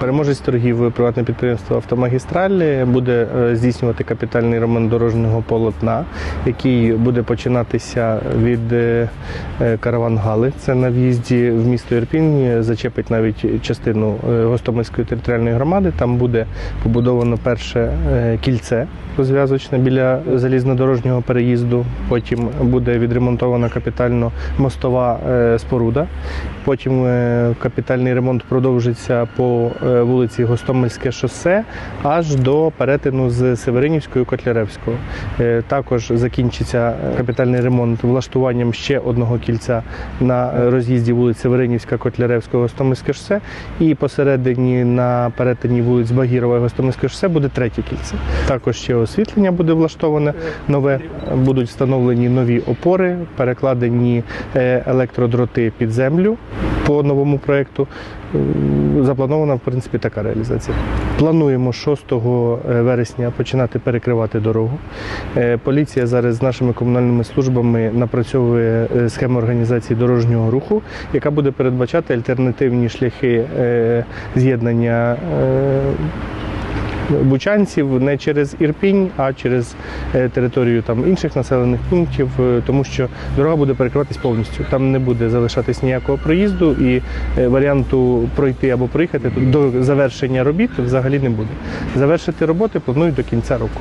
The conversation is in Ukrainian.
Переможець торгів приватне підприємство Автомагістраль буде е, здійснювати капітальний ремонт дорожнього полотна, який буде починатися від е, е, Каравангали. Це на в'їзді в місто Ірпінь. Зачепить навіть частину Гостомельської територіальної громади. Там буде побудовано перше кільце розв'язочне біля залізнодорожнього переїзду. Потім буде відремонтована капітально мостова споруда. Потім капітальний ремонт продовжиться по вулиці Гостомельське шосе аж до перетину з Северинівською Котляревського. Е, Також закінчиться капітальний ремонт влаштуванням ще одного кільця на е, роз'їзді вулиць Северинівська, Котляревського, Гостомельське шосе. І посередині на перетині вулиць Багірова і Гостомельське шосе буде третє кільце. Також ще освітлення буде влаштоване нове. Будуть встановлені нові опори, перекладені е, електродроти під землю по новому проєкту. Е, Запланована, в принципі, така реалізація. Плануємо 6 вересня починати перекривати дорогу. Е, Поліція зараз з нашими комунальними службами напрацьовує е, схему організації дорожнього руху, яка буде передбачати альтернативні шляхи е, з'єднання. Бучанців не через Ірпінь, а через е, територію там інших населених пунктів, е, тому що дорога буде перекриватись повністю. Там не буде залишатись ніякого проїзду, і е, варіанту пройти або проїхати до завершення робіт взагалі не буде. Завершити роботи планують до кінця року.